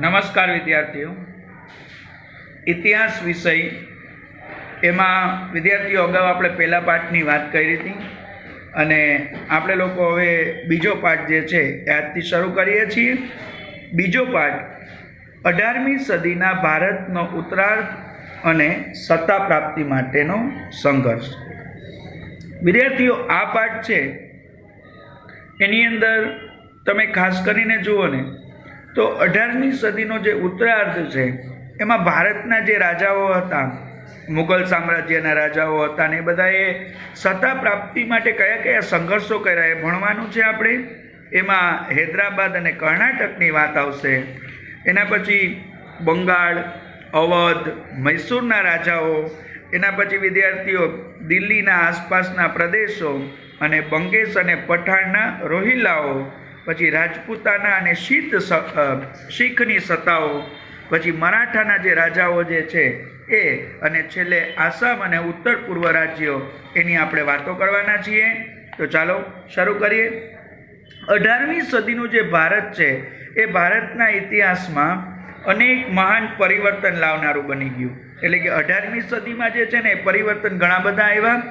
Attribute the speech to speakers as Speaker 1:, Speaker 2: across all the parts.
Speaker 1: નમસ્કાર વિદ્યાર્થીઓ. ઇતિહાસ વિષય, એમાં વિદ્યાર્થીઓ અગાઉ આપણે પહેલા પાઠની વાત કરી હતી અને આપણે લોકો હવે બીજો પાઠ જે છે એ આજથી શરૂ કરીએ છીએ. બીજો પાઠ, અઢારમી સદીના ભારતનો ઉત્તરાર્ધ અને સત્તા પ્રાપ્તિ માટેનો સંઘર્ષ. વિદ્યાર્થીઓ, આ પાઠ છે. એની અંદર તમે ખાસ કરીને જુઓ ને તો અઢારમી સદીનો જે ઉત્તરાર્ધ છે, એમાં ભારતના જે રાજાઓ હતા, મુઘલ સામ્રાજ્યના રાજાઓ હતા ને એ બધાએ સત્તા પ્રાપ્તિ માટે કયા કયા સંઘર્ષો કર્યા એ ભણવાનું છે આપણે. એમાં હૈદરાબાદ અને કર્ણાટકની વાત આવશે. એના પછી બંગાળ, અવધ, મૈસૂરના રાજાઓ, એના પછી વિદ્યાર્થીઓ દિલ્હીના આસપાસના પ્રદેશો અને બંગેશ અને પઠાણના રોહિલાઓ પછી રાજપૂતાના અને શીત શીખની સત્તાઓ પછી મરાઠાના જે રાજાઓ જે છે એ અને છેલ્લે આસામ અને ઉત્તર પૂર્વ રાજ્યો એની આપણે વાતો કરવાના છીએ. તો ચાલો શરૂ કરીએ. અઢારમી સદીનું જે ભારત છે એ ભારતના ઇતિહાસમાં અનેક મહાન પરિવર્તન લાવનારું બની ગયું. એટલે કે અઢારમી સદીમાં જે છે ને એ પરિવર્તન ઘણા બધા આવ્યા.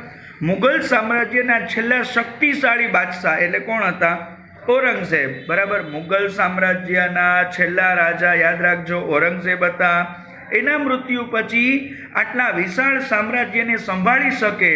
Speaker 1: મુઘલ સામ્રાજ્યના છેલ્લા શક્તિશાળી બાદશાહ એટલે કોણ હતા? ઔરંગઝેબ, બરાબર? મુગલ સામ્રાજ્યના છેલ્લા રાજા, યાદ રાખજો, ઔરંગઝેબ હતા. એના મૃત્યુ પછી આટલા વિશાળ સામ્રાજ્યને સંભાળી શકે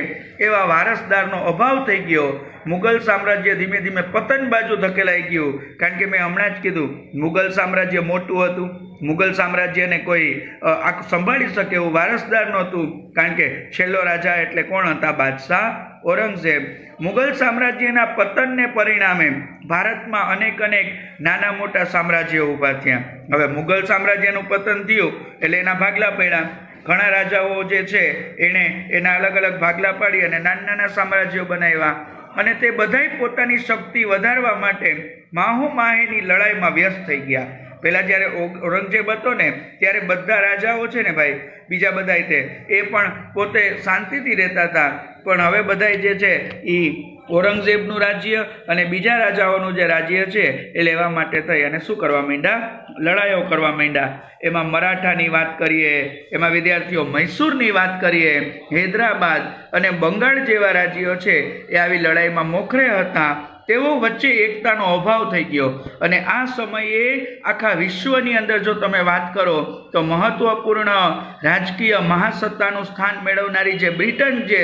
Speaker 1: એવા વારસદારનો અભાવ થઈ ગયો. મુગલ સામ્રાજ્ય ધીમે ધીમે પતન બાજુ ધકેલાઈ ગયું. કારણ કે મેં હમણાં જ કીધું, મુગલ સામ્રાજ્ય મોટું હતું. મુગલ સામ્રાજ્યને કોઈ આખું સંભાળી શકે એવું વારસદાર નહોતું. કારણ કે છેલ્લો રાજા એટલે કોણ હતા? બાદશાહ ઔરંગઝેબ મુગલ સામ્રાજ્યના પતનને પરિણામે ભારતમાં અનેક અનેક નાના મોટા સામ્રાજ્યો ઊભા થયા. હવે મુગલ સામ્રાજ્યનું પતન થયું એટલે એના ભાગલા પડ્યા. ઘણા રાજાઓ જે છે એણે એના અલગ અલગ ભાગલા પાડી અને નાના નાના સામ્રાજ્યો બનાવ્યા. અને તે બધાય પોતાની શક્તિ વધારવા માટે માહો માહેની લડાઈમાં વ્યસ્ત થઈ ગયા. પહેલાં જ્યારે ઔરંગઝેબ હતો ને, ત્યારે બધા રાજાઓ છે ને ભાઈ, બીજા બધા તે, એ પણ પોતે શાંતિથી રહેતા હતા. પણ હવે બધાય જે છે એ ઔરંગઝેબનું રાજ્ય અને બીજા રાજાઓનું જે રાજ્ય છે, એ લેવા માટે થઈ અને શું કરવા માંડ્યા? લડાઈઓ કરવા માંડ્યા. એમાં મરાઠાની વાત કરીએ, એમાં વિદ્યાર્થીઓ મૈસૂરની વાત કરીએ, હૈદરાબાદ અને બંગાળ જેવા રાજ્યો છે, એ આવી લડાઈમાં મોખરે હતા. તેઓ વચ્ચે એકતાનો અભાવ થઈ ગયો. અને આ સમયે આખા વિશ્વની અંદર જો તમે વાત કરો, તો મહત્વપૂર્ણ રાજકીય મહાસત્તાનું સ્થાન મેળવનારી જે બ્રિટન જે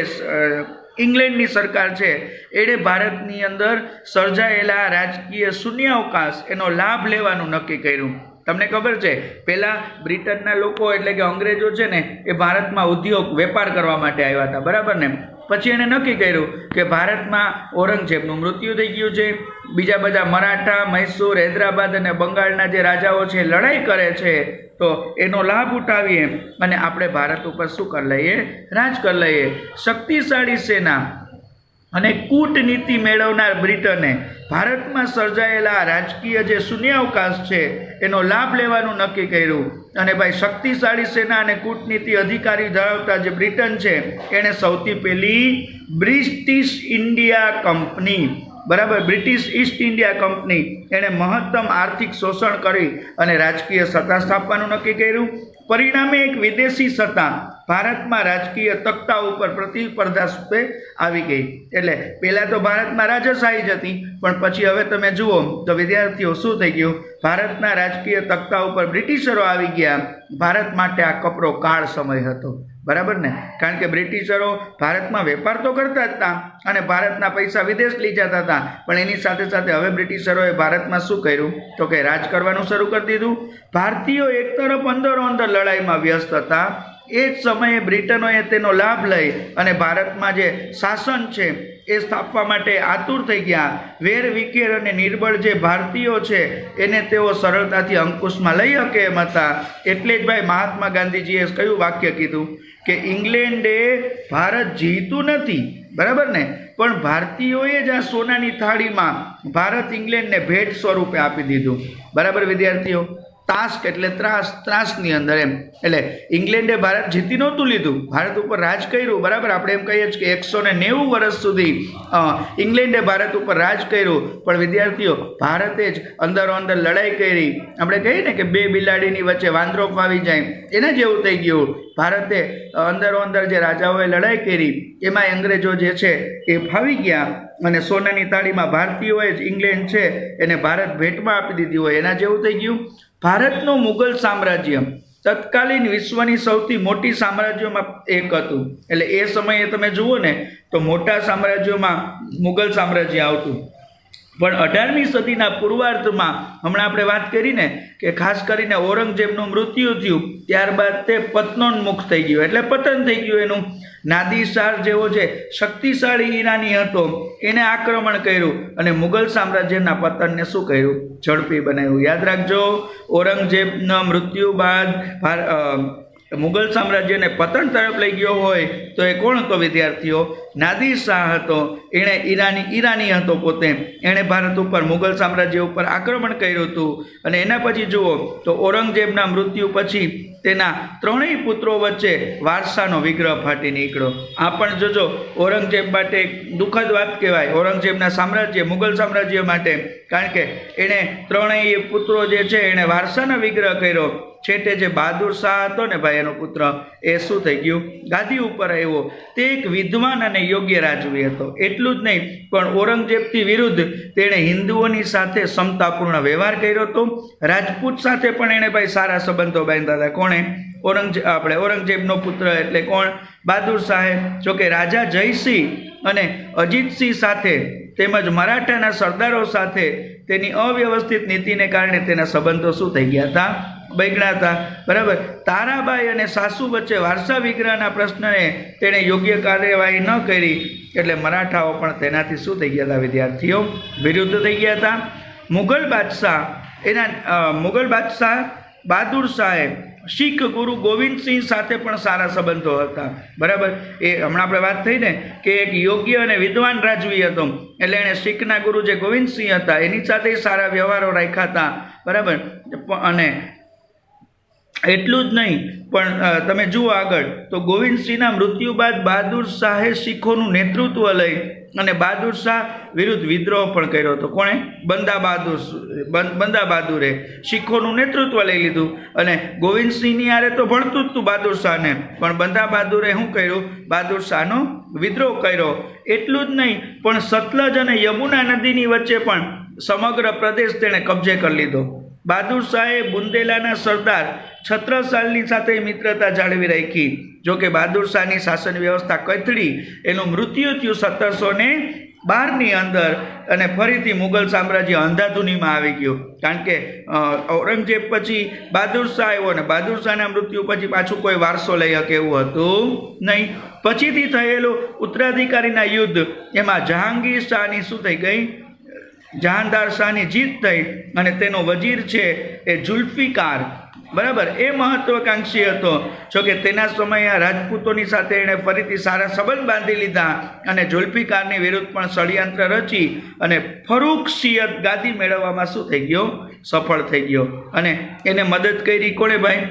Speaker 1: ઇંગ્લેન્ડની સરકાર છે, એણે ભારતની અંદર સર્જાયેલા રાજકીય શૂન્યાવકાશ એનો લાભ લેવાનું નક્કી કર્યું. તમને ખબર છે, પહેલાં બ્રિટનના લોકો, એટલે કે અંગ્રેજો છે ને, એ ભારતમાં ઉદ્યોગ વેપાર કરવા માટે આવ્યા હતા. બરાબર ને? પછી એણે નક્કી કર્યું કે ભારતમાં ઔરંગઝેબનું મૃત્યુ થઈ ગયું છે. બીજા બધા મરાઠા, મૈસૂર, હૈદરાબાદ અને બંગાળના જે રાજાઓ છે, લડાઈ કરે છે, તો એનો લાભ ઉઠાવીએ અને આપણે ભારત ઉપર શું કરી લઈએ? રાજ કરી લઈએ. શક્તિશાળી સેના અને કૂટનીતિ મેળવનાર બ્રિટને ભારતમાં સર્જાયેલા રાજકીય જે શૂન્યાવકાશ છે, એનો લાભ લેવાનું નક્કી કર્યું. અને ભાઈ, શક્તિશાળી સેના અને કૂટનીતિ અધિકારી ધરાવતા જે બ્રિટન છે, એણે સૌથી પહેલી બ્રિટિશ ઇન્ડિયા કંપની, બરાબર, બ્રિટિશ ઈસ્ટ ઇન્ડિયા કંપની, એણે મહત્તમ આર્થિક શોષણ કરી અને રાજકીય સત્તા સ્થાપવાનું નક્કી કર્યું. પરિણામે એક વિદેશી સત્તા ભારતમાં રાજકીય તખ્તા ઉપર પ્રતિસ્પર્ધા રૂપે આવી ગઈ. એટલે પહેલાં તો ભારતમાં રાજશાહી જ હતી, પણ પછી હવે તમે જુઓ તો વિદ્યાર્થીઓ શું થઈ ગયું? ભારતના રાજકીય તખ્તા ઉપર બ્રિટિશરો આવી ગયા. ભારત માટે આ કપરો કાળ સમય હતો. બરાબર ને? કારણ કે બ્રિટિશરો ભારતમાં વેપાર તો કરતા હતા અને ભારતના પૈસા વિદેશ લઈ જતા હતા. પણ એની સાથે સાથે હવે બ્રિટિશરોએ ભારતમાં શું કર્યું? તો કે રાજ કરવાનું શરૂ કરી દીધું. ભારતીયો એક તરફ અંદરો અંદર લડાઈમાં વ્યસ્ત હતા એ જ સમયે બ્રિટનોએ તેનો લાભ લઈ અને ભારતમાં જે શાસન છે એ સ્થાપવા માટે આતુર થઈ ગયા. વેર, વિકેર અને નિર્બળ જે ભારતીયો છે, એને તેઓ સરળતાથી અંકુશમાં લઈ શકે એમ હતા. એટલે જ ભાઈ મહાત્મા ગાંધીજીએ કયું વાક્ય કીધું કે ઇંગ્લેન્ડે ભારત જીતું નથી. બરાબર ને? પણ ભારતીયોએ જ આ સોનાની થાળીમાં ભારત ઇંગ્લેન્ડને ભેટ સ્વરૂપે આપી દીધું. બરાબર વિદ્યાર્થીઓ? તાસ્ક એટલે ત્રાસ, ત્રાસની અંદર એમ. એટલે ઇંગ્લેન્ડે ભારત જીતી નહોતું લીધું. ભારત ઉપર રાજ કર્યું. બરાબર? આપણે એમ કહીએ છીએ કે એકસો ને નેવું વર્ષ સુધી ઇંગ્લેન્ડે ભારત ઉપર રાજ કર્યું. પણ વિદ્યાર્થીઓ, ભારતે જ અંદરો અંદર લડાઈ કરી. આપણે કહીએ ને કે બે બિલાડીની વચ્ચે વાંદરો ફાવી જાય. એના જેવું થઈ ગયું. ભારતે અંદરો અંદર જે રાજાઓએ લડાઈ કરી, એમાં અંગ્રેજો જે છે એ ફાવી ગયા અને સોનાની તાળીમાં ભારતીયોએ જ ઇંગ્લેન્ડ છે એને ભારત ભેટમાં આપી દીધી હોય. એના જેવું થઈ ગયું. ભારતનું મુગલ સામ્રાજ્ય તત્કાલીન વિશ્વની સૌથી મોટી સામ્રાજ્યોમાં એક હતું. એટલે એ સમયે તમે જુઓ ને, તો મોટા સામ્રાજ્યોમાં મુગલ સામ્રાજ્ય આવતું. પણ અઢારમી સદીના પૂર્વાર્ધમાં હમણાં આપણે વાત કરીને કે ખાસ કરીને ઔરંગઝેબનું મૃત્યુ થયું, ત્યારબાદ તે પતનોન્મુખ થઈ ગયું, એટલે પતન થઈ ગયું એનું. નાદિસાર જેવો જે શક્તિશાળી ઈરાની હતો, એને આક્રમણ કર્યું અને મુઘલ સામ્રાજ્યના પતનને શું કર્યું? ઝડપી બનાવ્યું. યાદ રાખજો, ઔરંગઝેબના મૃત્યુ બાદ મુઘલ સામ્રાજ્યને પતન તરફ લઈ ગયો હોય તો એ કોણ હતો વિદ્યાર્થીઓ? નાદિર શાહ હતો. એણે ઈરાની ઈરાની હતો પોતે. એણે ભારત ઉપર, મુગલ સામ્રાજ્ય ઉપર આક્રમણ કર્યું હતું. અને એના પછી જુઓ તો ઔરંગઝેબના મૃત્યુ પછી તેના ત્રણેય પુત્રો વચ્ચે વારસાનો વિગ્રહ ફાટી નીકળ્યો. આ પણ જોજો, ઔરંગઝેબ માટે એક દુઃખદ વાત કહેવાય. ઔરંગઝેબના સામ્રાજ્ય, મુગલ સામ્રાજ્ય માટે. કારણ કે એણે ત્રણેય પુત્રો જે છે, એણે વારસાનો વિગ્રહ કર્યો. છેટે જે બહાદુર શાહ હતો ને ભાઈ, એનો પુત્ર, એ શું થઈ ગયું? ગાદી ઉપર આવ્યો. તે એક વિદ્વાન અને યોગ્ય રાજવી હતો. એટલું જ નહીં, પણ ઔરંગઝેબથી વિરુદ્ધ તેણે હિન્દુઓની સાથે સમતાપૂર્ણ વ્યવહાર કર્યો હતો. રાજપૂત સાથે પણ એણે ભાઈ સારા સંબંધો બાંધ્યા હતા. કોણે? ઔરંગઝેબ આપણે ઔરંગઝેબનો પુત્ર એટલે કોણ? બહાદુર શાહે. જોકે રાજા જયસિંહ અને અજીતસિંહ સાથે તેમજ મરાઠાના સરદારો સાથે તેની અવ્યવસ્થિત નીતિને કારણે તેના સંબંધો શું થઈ ગયા હતા? બગડ્યા હતા. બરાબર? તારાબાઈ અને સાસુ વચ્ચે વારસા વિગ્રહના પ્રશ્નને તેણે યોગ્ય કાર્યવાહી ન કરી, એટલે મરાઠાઓ પણ તેનાથી શું થઈ ગયા હતા વિદ્યાર્થીઓ? વિરુદ્ધ થઈ ગયા હતા. મુઘલ બાદશાહ, એના મુગલ બાદશાહ બહાદુર શાહે શીખ ગુરુ ગોવિંદસિંહ સાથે પણ સારા સંબંધો હતા. બરાબર? એ હમણાં આપણે વાત થઈ ને, કે એક યોગ્ય અને વિદ્વાન રાજવી હતો. એટલે એણે શીખના ગુરુ જે ગોવિંદસિંહ હતા, એની સાથે સારા વ્યવહારો રાખ્યા હતા. બરાબર? અને એટલું જ નહીં, પણ તમે જુઓ આગળ, તો ગોવિંદસિંહના મૃત્યુ બાદ બહાદુર શાહે શીખોનું નેતૃત્વ લઈ અને બહાદુર શાહ વિરુદ્ધ વિદ્રોહ પણ કર્યો હતો. કોણે? બંદા બહાદુર બંદા બહાદુરે શીખોનું નેતૃત્વ લઈ લીધું અને ગોવિંદસિંહની આરે તો ભણતું જ હતું બહાદુર શાહને, પણ બંદા બહાદુરે શું કર્યું? બહાદુર શાહનો વિદ્રોહ કર્યો. એટલું જ નહીં, પણ સતલજ અને યમુના નદીની વચ્ચે પણ સમગ્ર પ્રદેશ તેણે કબજે કરી લીધો. બહાદુર શાહે બુંદેલાના સરદાર છત્રસાલની સાથે મિત્રતા જાળવી રાખી. જો કે બહાદુર શાહની શાસન વ્યવસ્થા કથળી, એનું મૃત્યુ થયું સત્તરસો ને બારની અંદર અને ફરીથી મુગલ સામ્રાજ્ય અંધાધુનીમાં આવી ગયું. કારણ કે ઔરંગઝેબ પછી બહાદુર શાહ આવ્યો અને બહાદુર શાહના મૃત્યુ પછી પાછું કોઈ વારસો લઈ શકે એવું હતું નહીં. પછીથી થયેલું ઉત્તરાધિકારીના યુદ્ધ, એમાં જહાંગીર શાહની શું થઈ ગઈ? જહાનદાર શાહની જીત થઈ અને તેનો વજીર છે એ જુલ્ફિકાર. બરાબર? એ મહત્વકાંક્ષી હતો. જોકે તેના સમયે આ રાજપૂતોની સાથે એણે ફરીથી સારા સંબંધ બાંધી લીધા અને જુલ્ફિકારની વિરુદ્ધ પણ ષડયંત્ર રચી અને ફરૂખ સિયત ગાદી મેળવવામાં શું થઈ ગયો? સફળ થઈ ગયો. અને એને મદદ કરી કોણે ભાઈ?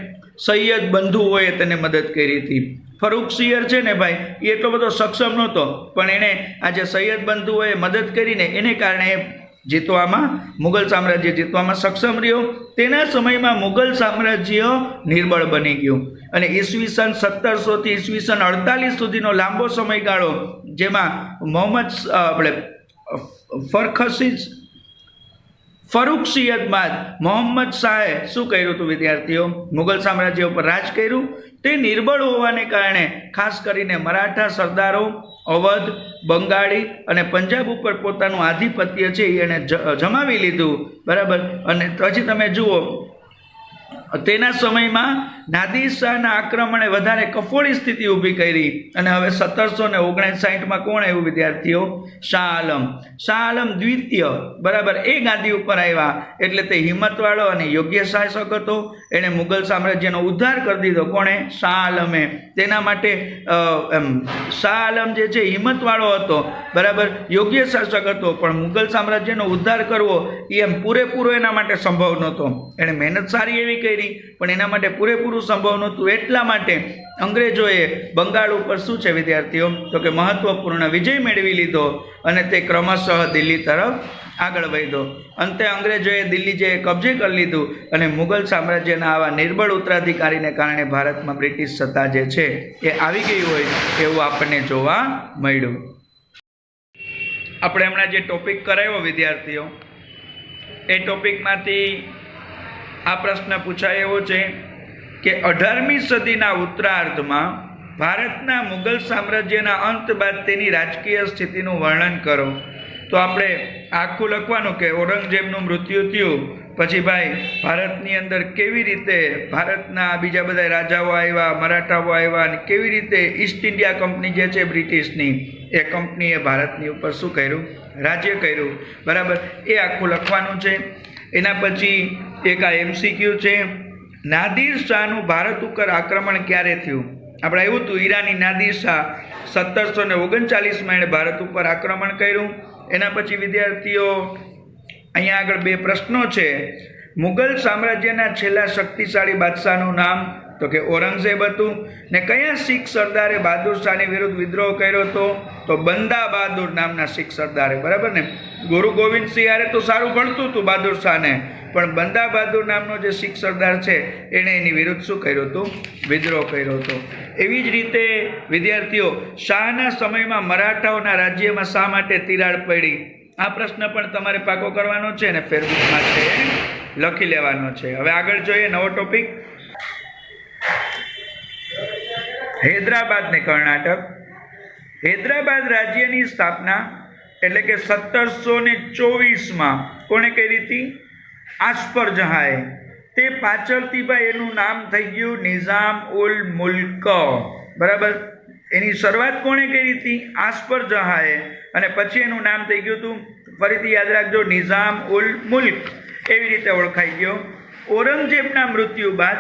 Speaker 1: સૈયદ બંધુઓએ તેને મદદ કરી હતી. ફરૂખ સિયર છે ને ભાઈ? એ એટલો બધો સક્ષમ નહોતો. પણ એણે આજે સૈયદ બંધુઓએ મદદ કરીને એને કારણે જીતવામાં, મુગલ સામ્રાજ્ય જીતવામાં સક્ષમ રહ્યો. તેના સમયમાં મુગલ સામ્રાજ્ય નિર્બળ બની ગયું. અને ઈસવીસન સત્તરસોથી ઈસવીસન અડતાલીસ સુધીનો લાંબો સમયગાળો, જેમાં મોહમ્મદ આપણે ફરખસીસ ફરૂખ સિયદ બાદ મોહમ્મદ શાહે શું કર્યું હતું વિદ્યાર્થીઓ? મુગલ સામ્રાજ્ય ઉપર રાજ કર્યું. તે નિર્બળ હોવાને કારણે ખાસ કરીને મરાઠા સરદારો, અવધ, બંગાળી અને પંજાબ ઉપર પોતાનું આધિપત્ય છે એ એણે જ- જમાવી લીધું. બરાબર? અને પછી તમે જુઓ. તેના સમયમાં નાદિર શાહના આક્રમણે વધારે કફોળી સ્થિતિ ઊભી કરી અને હવે સત્તરસો ને ઓગણસાઠમાં કોણ આવ્યું વિદ્યાર્થીઓ? શાહ આલમ. શાહ આલમ દ્વિતીય, બરાબર, એ ગાદી ઉપર આવ્યા. એટલે તે હિંમતવાળો અને યોગ્ય શાસક હતો. એણે મુગલ સામ્રાજ્યનો ઉદ્ધાર કરી દીધો. કોણે? શાહ આલમે. તેના માટે શાહ આલમ જે છે, હિંમતવાળો હતો. બરાબર, યોગ્ય શાસક હતો. પણ મુગલ સામ્રાજ્યનો ઉદ્ધાર કરવો એ એમ પૂરેપૂરો એના માટે સંભવ નહોતો. એણે મહેનત સારી એવી કરી. પણ એના માટે પૂરેપૂરું સંભવ નહોતું. એટલા માટે અંગ્રેજોએ બંગાળ ઉપર શું છે વિદ્યાર્થીઓ? તો કે મહત્વપૂર્ણ વિજય મેળવી લીધો અને તે ક્રમશઃ દિલ્હી તરફ આગળ વધ્યો. અંતે અંગ્રેજોએ દિલ્હી જે કબજે કરી લીધું અને મુઘલ સામ્રાજ્યના આવા નિર્બળ ઉત્તરાધિકારીને કારણે ભારતમાં બ્રિટિશ સત્તા જે છે એ આવી ગઈ હોય એવું આપણને જોવા મળ્યું. આપણે હમણાં જે ટોપિક કરાયો વિદ્યાર્થીઓ, એ ટોપિકમાંથી આ પ્રશ્ન પૂછાય એવો છે કે અઢારમી સદીના ઉત્તરાર્ધમાં ભારતના મુઘલ સામ્રાજ્યના અંત બાદ તેની રાજકીય સ્થિતિનું વર્ણન કરો. તો આપણે આખું લખવાનું કે ઔરંગઝેબનું મૃત્યુ થયું, પછી ભાઈ ભારતની અંદર કેવી રીતે ભારતના બીજા બધા રાજાઓ આવ્યા, મરાઠાઓ આવ્યા અને કેવી રીતે ઈસ્ટ ઇન્ડિયા કંપની જે છે બ્રિટિશની, એ કંપનીએ ભારતની ઉપર શું કર્યું? રાજ્ય કર્યું. બરાબર? એ આખું લખવાનું છે. એના પછી એક આ એમસીક્યુ છે. નાદિર શાહનું ભારત ઉપર આક્રમણ ક્યારે થયું? આપણે આવ્યું હતું ઈરાની નાદિર શાહ સત્તરસો ને ઓગણચાલીસમાં એણે ભારત ઉપર આક્રમણ કર્યું. એના પછી વિદ્યાર્થીઓ, અહીંયા આગળ બે પ્રશ્નો છે. મુગલ સામ્રાજ્યના છેલ્લા શક્તિશાળી બાદશાહનું નામ તો કે ઔરંગઝેબ હતું. ને કયા શીખ સરદારે બહાદુર શાહની વિરુદ્ધ વિદ્રોહ કર્યો હતો? તો બંદા બહાદુર નામના શીખ સરદારે, બરાબર ને? ગુરુ ગોવિંદ સિંહ હારે તો સારું ભણતું હતું બહાદુર શાહને. પણ બંદા બહાદુર નામનો જે શીખ સરદાર છે, એણે એની વિરુદ્ધ શું કર્યું હતું? વિદ્રોહ કર્યો હતો. એવી જ રીતે, વિદ્યાર્થીઓ, શાહના સમયમાં મરાઠાઓના રાજ્યમાં શા માટે તિરાડ પડી? આ પ્રશ્ન પણ તમારે પાકો કરવાનો છે અને ફેરબુકમાં છે લખી લેવાનો છે. હવે આગળ જોઈએ નવો ટોપિક હૈદરાબાદ ને કર્ણાટક. હૈદરાબાદ રાજ્યની સ્થાપના એટલે કે સત્તરસો ને ચોવીસમાં કોણે કરી હતી? આસ્પર જહાએ તે પાછળથી ભાઈ એનું નામ થઈ ગયું નિઝામ ઉલ મુલ્ક. બરાબર? એની શરૂઆત કોણે કરી હતી? આસ્પર જહાએ અને પછી એનું નામ થઈ ગયું હતું, ફરીથી યાદ રાખજો, નિઝામ ઉલ મુલ્ક. એવી રીતે ઓળખાઈ ગયો. ઔરંગઝેબના મૃત્યુ બાદ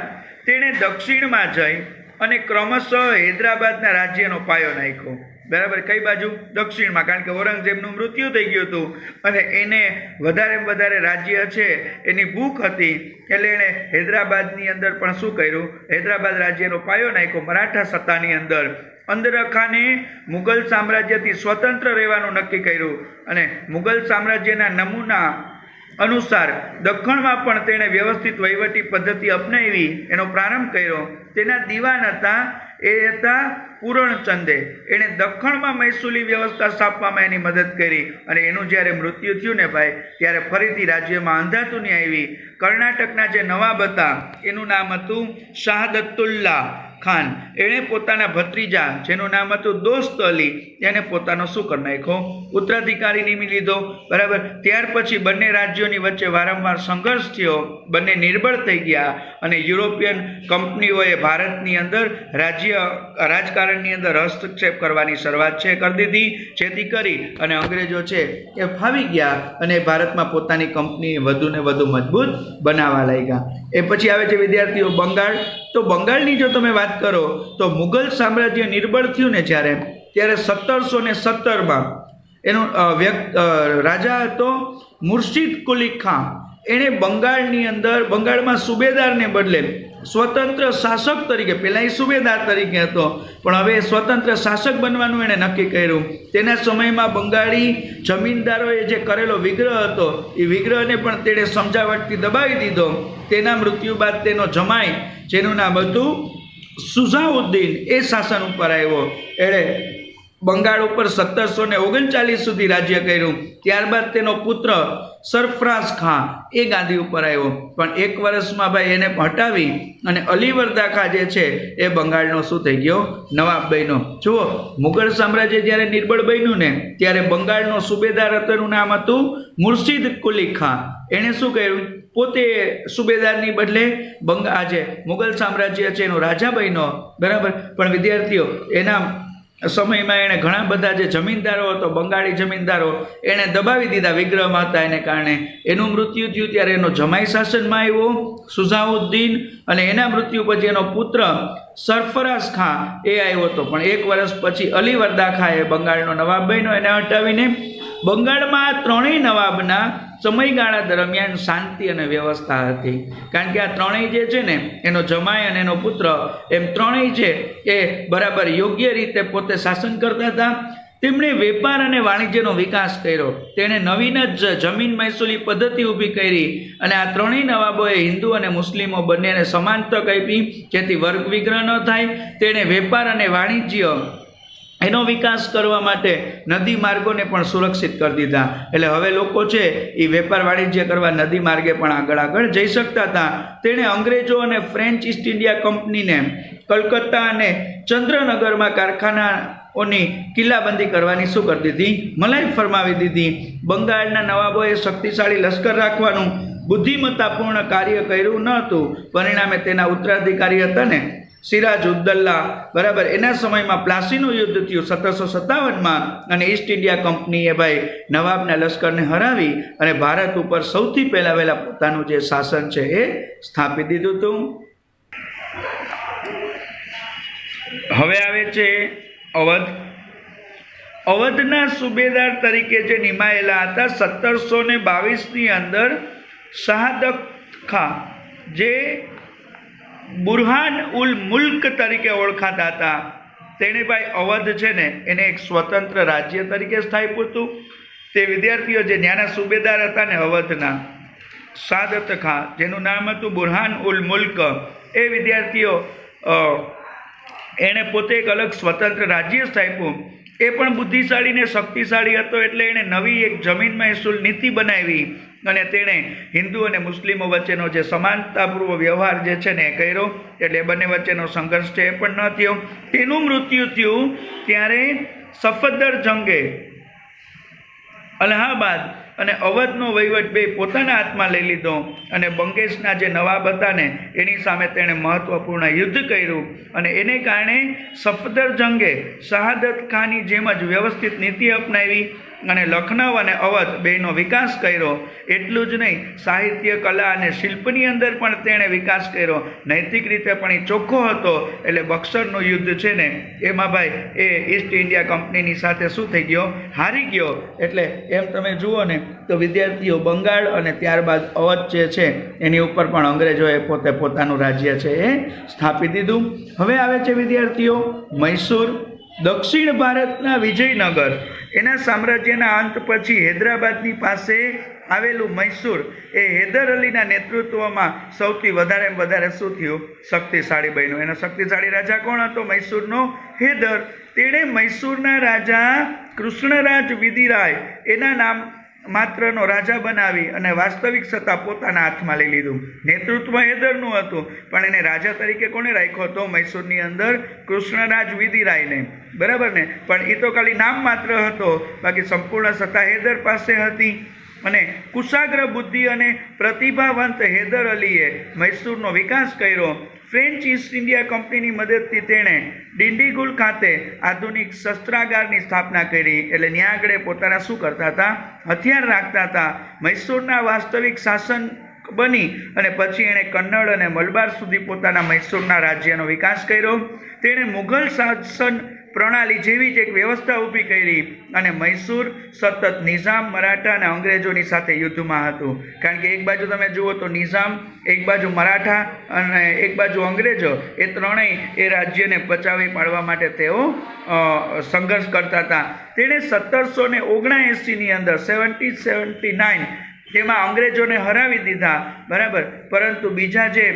Speaker 1: તેણે દક્ષિણમાં જઈ અને ક્રમશઃ હૈદરાબાદના રાજ્યનો પાયો નાખ્યો. બરાબર? કઈ બાજુ? દક્ષિણમાં, કારણ કે ઔરંગઝેબનું મૃત્યુ થઈ ગયું હતું. અને એને વધારે વધારે રાજ્ય છે, એની ભૂખ હતી, એટલે એણે હૈદરાબાદની અંદર પણ શું કર્યું? હૈદરાબાદ રાજ્યનો પાયો નાખ્યો, મરાઠા સત્તાની અંદર. અંદરખાને મુગલ સામ્રાજ્યથી સ્વતંત્ર રહેવાનું નક્કી કર્યું. અને મુગલ સામ્રાજ્યના નમૂના અનુસાર દખણમાં પણ તેણે વ્યવસ્થિત વહીવટી પદ્ધતિ અપનાવી, એનો પ્રારંભ કર્યો. તેના દિવાન હતા એ હતા પૂરણચંદે. એણે દખણમાં મહેસૂલી વ્યવસ્થા સ્થાપવામાં એની મદદ કરી અને એનું જ્યારે મૃત્યુ થયું ને ભાઈ, ત્યારે ફરીથી રાજ્યમાં અંધાતુની આવી. કર્ણાટકના જે નવાબ હતા, એનું નામ હતું શાહદત્તુલ્લા ખાન. એણે પોતાના ભત્રીજા, જેનું નામ હતું દોસ્ત અલી, એને પોતાનો શું કરી નાખ્યો. ઉત્તરાધિકારી નિમી લીધો. બરાબર. ત્યાર પછી બંને રાજ્યોની વચ્ચે વારંવાર સંઘર્ષ થયો. બંને નિર્બળ થઈ ગયા. અને યુરોપિયન કંપનીઓએ ભારતની અંદર રાજ્ય, રાજકારણની અંદર હસ્તક્ષેપ કરવાની શરૂઆત છે, કરી દીધી. જેથી કરી અને અંગ્રેજો છે એ ફાવી ગયા અને ભારતમાં પોતાની કંપની વધુને વધુ મજબૂત બનાવવા લાગ્યા. એ પછી આવે છે વિદ્યાર્થીઓ બંગાળ. તો બંગાળની જો તમે વાત કરો, તો મુઘલ સામ્રાજ્ય નિર્બળ થયું ને જ્યારે, ત્યારે સત્તરસો ને સત્તરમાં એનો વ્યક્ત રાજા હતો મુર્શિદ કુલી ખાન. એણે બંગાળની અંદર, બંગાળમાં સુબેદારને બદલે સ્વતંત્ર શાસક તરીકે, પહેલાં એ સુબેદાર તરીકે હતો, પણ હવે સ્વતંત્ર શાસક બનવાનું એણે નક્કી કર્યું. તેના સમયમાં બંગાળી જમીનદારોએ જે કરેલો વિગ્રહ હતો, એ વિગ્રહને પણ તેણે સમજાવટથી દબાવી દીધો. તેના મૃત્યુ બાદ તેનો જમાઈ, જેનું નામ હતું સુઝાઉદ્દીન, એ શાસન ઉપર આવ્યો. એણે બંગાળ ઉપર સત્તરસો ને ઓગણચાલીસ સુધી રાજ્ય કર્યું. ત્યારબાદ તેનો પુત્ર સરફરાઝ ખાન એ ગાંધી ઉપર આવ્યો. પણ એક વર્ષમાં ભાઈ એને હટાવી અને અલીવર્દા ખાં જે છે એ બંગાળનો શું થઈ ગયો? નવાબ બન્યો. જુઓ, મુઘલ સામ્રાજ્ય જ્યારે નિર્બળ બન્યું ને, ત્યારે બંગાળનો સુબેદાર હતોનું નામ હતું મુર્શિદ કુલી ખાન. એણે શું કર્યું? પોતે સુબેદારની બદલે બંગા આજે મુઘલ સામ્રાજ્ય છે એનો રાજા બન્યો. બરાબર? પણ વિદ્યાર્થીઓ, એના સમયમાં એણે ઘણા બધા જે જમીનદારો હતો, બંગાળી જમીનદારો, એણે દબાવી દીધા વિગ્રહમાં હતા એને કારણે. એનું મૃત્યુ થયું ત્યારે એનો જમાઈ શાસનમાં આવ્યો, સુઝાઉદ્દીન, અને એના મૃત્યુ પછી એનો પુત્ર સરફરાઝ ખાં એ આવ્યો હતો. પણ એક વર્ષ પછી અલી વર્દા ખાં એ બંગાળનો નવાબ બન્યો. એને હટાવીને બંગાળમાં ત્રણેય નવાબના સમયગાળા દરમિયાન શાંતિ અને વ્યવસ્થા હતી. કારણ કે આ ત્રણેય જે છે ને, એનો જમાય અને એનો પુત્ર, એમ ત્રણેય છે એ બરાબર યોગ્ય રીતે પોતે શાસન કરતા હતા. તેમણે વેપાર અને વાણિજ્યનો વિકાસ કર્યો. તેણે નવીન જ જમીન મહેસૂલી પદ્ધતિ ઊભી કરી અને આ ત્રણેય નવાબોએ હિન્દુ અને મુસ્લિમો બંનેને સમાન તક આપી, જેથી વર્ગ વિગ્રહ ન થાય. તેણે વેપાર અને વાણિજ્ય એનો વિકાસ કરવા માટે નદી માર્ગોને પણ સુરક્ષિત કરી દીધા. એટલે હવે લોકો છે એ વેપાર વાણિજ્ય કરવા નદી માર્ગે પણ આગળ આગળ જઈ શકતા હતા. તેણે અંગ્રેજો અને ફ્રેન્ચ ઈસ્ટ ઇન્ડિયા કંપનીને કલકત્તા અને ચંદ્રનગરમાં કારખાનાઓની કિલ્લાબંધી કરવાની શું કરી દીધી? મલાઈ ફરમાવી દીધી. બંગાળના નવાબોએ શક્તિશાળી લશ્કર રાખવાનું બુદ્ધિમત્તાપૂર્ણ કાર્ય કર્યું ન હતું. પરિણામે તેના ઉત્તરાધિકારી હતા ને સિરાજ ઉદ્દલ્લા બરાબર? એના સમયમાં પ્લાસીનું યુદ્ધ થયું સત્તરસો સત્તાવનમાં અને ઈસ્ટ ઇન્ડિયા કંપનીએ ભાઈ નવાબના લશ્કરને હરાવી અને ભારત ઉપર સૌથી પહેલાં વહેલા પોતાનું જે શાસન છે એ સ્થાપી દીધું હતું. હવે આવે છે અવધ. અવધના સુબેદાર તરીકે જે નિમાયેલા હતા સત્તરસો ને બાવીસની અંદર શાહદક ખા, જે બુરહાન ઉલ મુલ્ક તરીકે ઓળખાતા હતા. તેણે ભાઈ અવધ છે ને, એને એક સ્વતંત્ર રાજ્ય તરીકે સ્થાપ્યું હતું. તે વિદ્યાર્થીઓ જે ન્યાના સુબેદાર હતા ને અવધના, સાદત ખા, જેનું નામ હતું બુરહાન ઉલ મુલ્ક. એ વિદ્યાર્થીઓ એણે પોતે એક અલગ સ્વતંત્ર રાજ્ય સ્થાપ્યું. એ પણ બુદ્ધિશાળી ને શક્તિશાળી હતો એટલે એણે નવી એક જમીન મહેસૂલ નીતિ બનાવી અને તેણે હિન્દુ અને મુસ્લિમો વચ્ચેનો જે સમાનતાપૂર્વ વ્યવહાર જે છે ને એ કર્યો. એટલે બંને વચ્ચેનો સંઘર્ષ છે એ પણ ન થયો. તેનું મૃત્યુ થયું ત્યારે સફદર જંગે અલ્હાબાદ અને અવધનો વહીવટ બે પોતાના હાથમાં લઈ લીધો અને બંગેશના જે નવાબ હતા ને એની સામે તેણે મહત્વપૂર્ણ યુદ્ધ કર્યું અને એને કારણે સફદર જંગે શહાદત ખાનની જેમ જ વ્યવસ્થિત નીતિ અપનાવી અને લખનઉ અને અવધ બેનો વિકાસ કર્યો. એટલું જ નહીં, સાહિત્ય, કલા અને શિલ્પની અંદર પણ તેણે વિકાસ કર્યો. નૈતિક રીતે પણ એ ચોખ્ખો હતો. એટલે બક્સરનું યુદ્ધ છે ને, એમાં ભાઈ, એ ઈસ્ટ ઇન્ડિયા કંપનીની સાથે શું થઈ ગયો? હારી ગયો. એટલે એમ તમે જુઓ ને, તો વિદ્યાર્થીઓ બંગાળ અને ત્યારબાદ અવધ જે છે, એની ઉપર પણ અંગ્રેજોએ પોતે પોતાનું રાજ્ય છે એ સ્થાપી દીધું. હવે આવે છે વિદ્યાર્થીઓ, મૈસૂર દક્ષિણ ભારતના વિજયનગર. એના સામ્રાજ્યના અંત પછી હૈદરાબાદની પાસે આવેલું મૈસૂર એ હૈદર અલીના નેતૃત્વમાં સૌથી વધારે વધારે શું થયું? શક્તિશાળી બન્યું. એનો શક્તિશાળી રાજા કોણ હતો? મૈસૂરનો હૈદર. તેણે મૈસૂરના રાજા કૃષ્ણરાજ વિધિરાય, એના નામ માત્રનો રાજા બનાવી અને વાસ્તવિક સત્તા પોતાના હાથમાં લઈ લીધું. નેતૃત્વ હૈદરનું હતું, પણ એને રાજા તરીકે કોને રાખ્યો હતો મૈસૂરની અંદર કૃષ્ણરાજ વિધિરાયને બરાબર ને? પણ એ તો ખાલી નામ માત્ર હતો, બાકી સંપૂર્ણ સત્તા હૈદર પાસે હતી. અને કુશાગ્ર બુદ્ધિ અને પ્રતિભાવંત હૈદર અલીએ મૈસૂરનો વિકાસ કર્યો. ફ્રેન્ચ ઈસ્ટ ઇન્ડિયા કંપનીની મદદથી તેણે ડિંડીગુલ ખાતે આધુનિક શસ્ત્રાગારની સ્થાપના કરી. એટલે ત્યાં આગળ પોતાના શું કરતા હતા? હથિયાર રાખતા હતા. મૈસૂરના વાસ્તવિક શાસન બની અને પછી એણે કન્નડ અને મલબાર સુધી પોતાના મૈસૂરના રાજ્યનો વિકાસ કર્યો. તેણે મુઘલ શાસન પ્રણાલી જેવી જ એક વ્યવસ્થા ઊભી કરી અને મૈસૂર સતત નિઝામ મરાઠા અને અંગ્રેજોની સાથે યુદ્ધમાં હતું. કારણ કે એક બાજુ તમે જુઓ તો નિઝામ, એક બાજુ મરાઠા અને એક બાજુ અંગ્રેજો, એ ત્રણેય એ રાજ્યને પચાવી પાડવા માટે તેઓ સંઘર્ષ કરતા હતા. તેણે સત્તરસો ને ઓગણએંસીની અંદર સેવન્ટી સેવન્ટી નાઇન તેમાં અંગ્રેજોને હરાવી દીધા. બરાબર? પરંતુ બીજા જે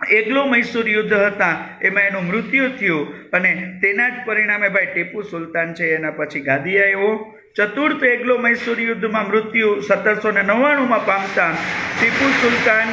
Speaker 1: એકલો મૈસૂર યુદ્ધ હતા, એમાં એનું મૃત્યુ થયું અને તેના જ પરિણામે ભાઈ ટીપુ સુલતાન છે, એના પછી ગાદી આવ્યો. ચતુર્થ એકલો મૈસૂર યુદ્ધમાં મૃત્યુ સત્તરસો ને નવ્વાણુંમાં પામતા ટીપુ સુલતાન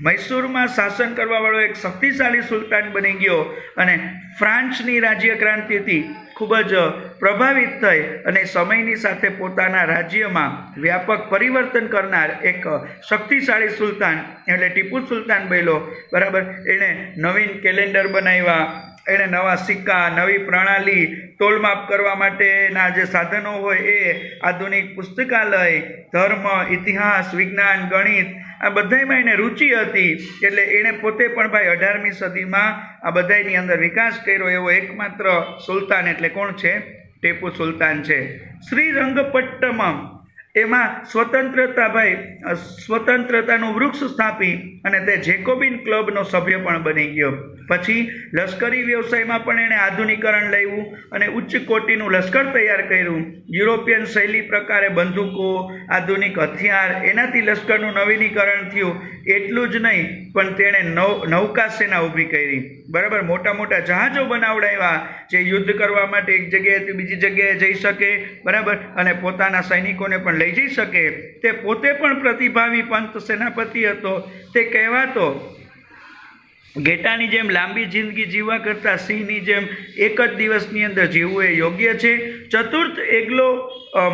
Speaker 1: મૈસૂરમાં શાસન કરવાવાળો એક શક્તિશાળી સુલતાન બની ગયો અને ફ્રાન્સની રાજ્ય ક્રાંતિથી ખૂબ જ પ્રભાવિત થઈ અને સમયની સાથે પોતાના રાજ્યમાં વ્યાપક પરિવર્તન કરનાર એક શક્તિશાળી સુલતાન એટલે ટીપુ સુલતાન બન્યો બરાબર? એણે નવીન કેલેન્ડર બનાવ્યા, એણે નવા સિક્કા, નવી પ્રણાલી, તોલમાપ કરવા માટેના જે સાધનો હોય એ આધુનિક પુસ્તકાલય, ધર્મ, ઇતિહાસ, વિજ્ઞાન, ગણિત આ બધાયમાં એને રુચિ હતી, એટલે એણે પોતે પણ ભાઈ અઢારમી સદીમાં આ બધાયની અંદર વિકાસ કર્યો, એવો એકમાત્ર સુલતાન, એટલે કોણ છે? ટેપુ સુલતાન છે. શ્રીરંગપટ્ટમમ એમાં સ્વતંત્રતાભાઈ સ્વતંત્રતાનું વૃક્ષ સ્થાપી અને તે જેકોબિન ક્લબનો સભ્ય પણ બની ગયો. પછી લશ્કરી વ્યવસાયમાં પણ એણે આધુનિકરણ લાવ્યું અને ઉચ્ચ કોટીનું લશ્કર તૈયાર કર્યું. યુરોપિયન શૈલી પ્રકારે બંદૂકો, આધુનિક હથિયાર, એનાથી લશ્કરનું નવીનીકરણ થયું. એટલું જ નહીં, પણ તેણે નૌકા સેના ઊભી કરી. બરાબર? મોટા મોટા જહાજો બનાવડાવ્યા, જે યુદ્ધ કરવા માટે એક જગ્યાએથી બીજી જગ્યાએ જઈ શકે, બરાબર? અને પોતાના સૈનિકોને પણ લઈ જઈ શકે. તે પોતે પણ પ્રતિભાવી પંત સેનાપતિ હતો. તે કહેવાતો ઘેટાની જેમ લાંબી જિંદગી જીવવા કરતાં સિંહની જેમ એક જ દિવસની અંદર જીવવું એ યોગ્ય છે. ચતુર્થ એગલો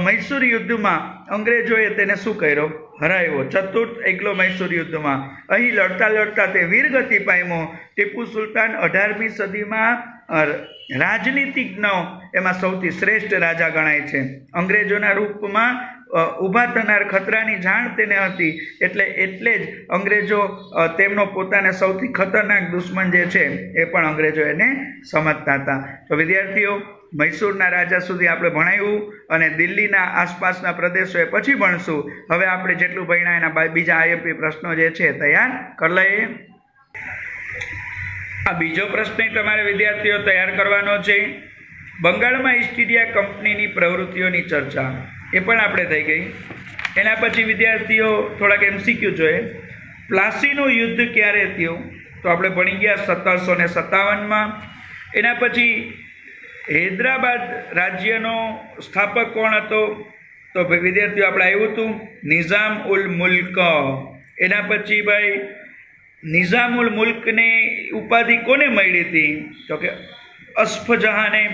Speaker 1: મૈસૂર યુદ્ધમાં અંગ્રેજોએ તેને શું કર્યો? હરાવ્યો ચતુર્થ એકલો મૈસૂર યુદ્ધમાં. અહીં લડતા લડતા તે વીરગતિ પામ્યો. ટીપુ સુલતાન અઢારમી સદીમાં રાજનીતિજ્ઞ એમાં સૌથી શ્રેષ્ઠ રાજા ગણાય છે. અંગ્રેજોના રૂપમાં ઊભા થનાર ખતરાની જાણ તેને હતી. એટલે એટલે જ અંગ્રેજો તેમનો પોતાને સૌથી ખતરનાક દુશ્મન જે છે, એ પણ અંગ્રેજો એને સમજતા હતા. તો વિદ્યાર્થીઓ મૈસૂરના રાજા સુધી આપણે ભણાવ્યું અને દિલ્હીના આસપાસના પ્રદેશોએ પછી ભણશું. હવે આપણે જેટલું ભણ્યા એના બીજા આઈએમપી પ્રશ્નો જે છે, તૈયાર કરી લઈએ. આ બીજો પ્રશ્ન તમારે વિદ્યાર્થીઓ તૈયાર કરવાનો છે. બંગાળમાં ઈસ્ટ ઇન્ડિયા કંપનીની પ્રવૃત્તિઓની ચર્ચા. એ પણ આપણે થઈ ગઈ. એના પછી વિદ્યાર્થીઓ થોડાક એમસીક્યુ જોઈએ. પ્લાસીનું યુદ્ધ ક્યારે થયું? તો આપણે ભણી ગયા સત્તરસો ને સત્તાવનમાં. એના પછી હૈદરાબાદ રાજ્યનો સ્થાપક કોણ હતો? તો ભાઈ વિદ્યાર્થીઓ, આપણે આવ્યું હતું નિઝામ ઉલ મુલ્ક. એના પછી ભાઈ નિઝામુલ મુલ્કની ઉપાધિ કોને મળી હતી? તો કે અસ્ફજહાને.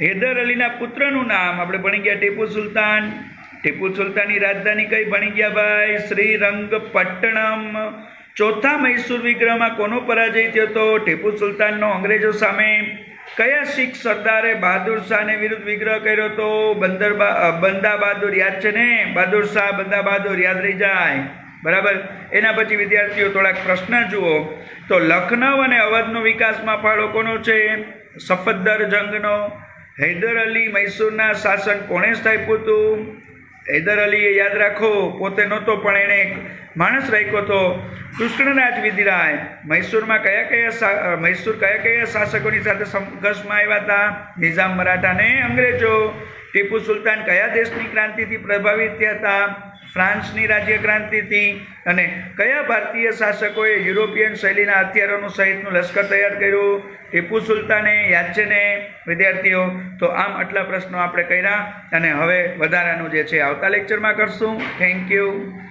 Speaker 1: હૈદર અલીના પુત્રનું નામ આપણે ભણી ગયા ટીપુ સુલતાન. ટીપુ સુલતાનની રાજધાની કઈ ભણી ગયા ભાઈ? શ્રીરંગપટ્ટણમ ચોથા મૈસૂર વિગ્રહમાં કોનો પરાજય થયો હતો ટીપુ સુલતાનનો અંગ્રેજો સામે. કયા શીખ સરદારે બહાદુર શાહને વિરુદ્ધ વિગ્રહ કર્યો હતો બંદર બંદા બહાદુર યાદ છે ને? બહાદુર શાહ, બંદા બહાદુર યાદ રહી જાય. બરાબર? એના પછી વિદ્યાર્થીઓ, થોડાક પ્રશ્ન જુઓ. તો લખનઉ અને અવધનો વિકાસમાં ફાળો કોનો છે? સફદર જંગનો હૈદર અલી મૈસૂરના શાસન કોણે સ્થાપ્યું હતું? હૈદર અલીએ યાદ રાખો, પોતે નહોતો પણ એણે એક માણસ રાખ્યો હતો, કૃષ્ણરાજ વિધિરાય. મૈસૂરમાં કયા કયા મૈસૂર કયા કયા શાસકોની સાથે સંઘર્ષમાં આવ્યા હતા? નિઝામ મરાઠા અને અંગ્રેજો. ટીપુ સુલતાન કયા દેશની ક્રાંતિથી પ્રભાવિત થયા હતા? ફ્રાન્સની રાજ્ય ક્રાંતિથી. અને કયા ભારતીય શાસકોએ યુરોપિયન શૈલીના હથિયારોનું સહિતનું લશ્કર તૈયાર કર્યું? ટીપુ સુલતાને યાદ છે ને, વિદ્યાર્થીઓ? તો આમ આટલા પ્રશ્નો આપણે કર્યા અને હવે વધારાનું જે છે આવતા લેક્ચરમાં કરશું. Thank you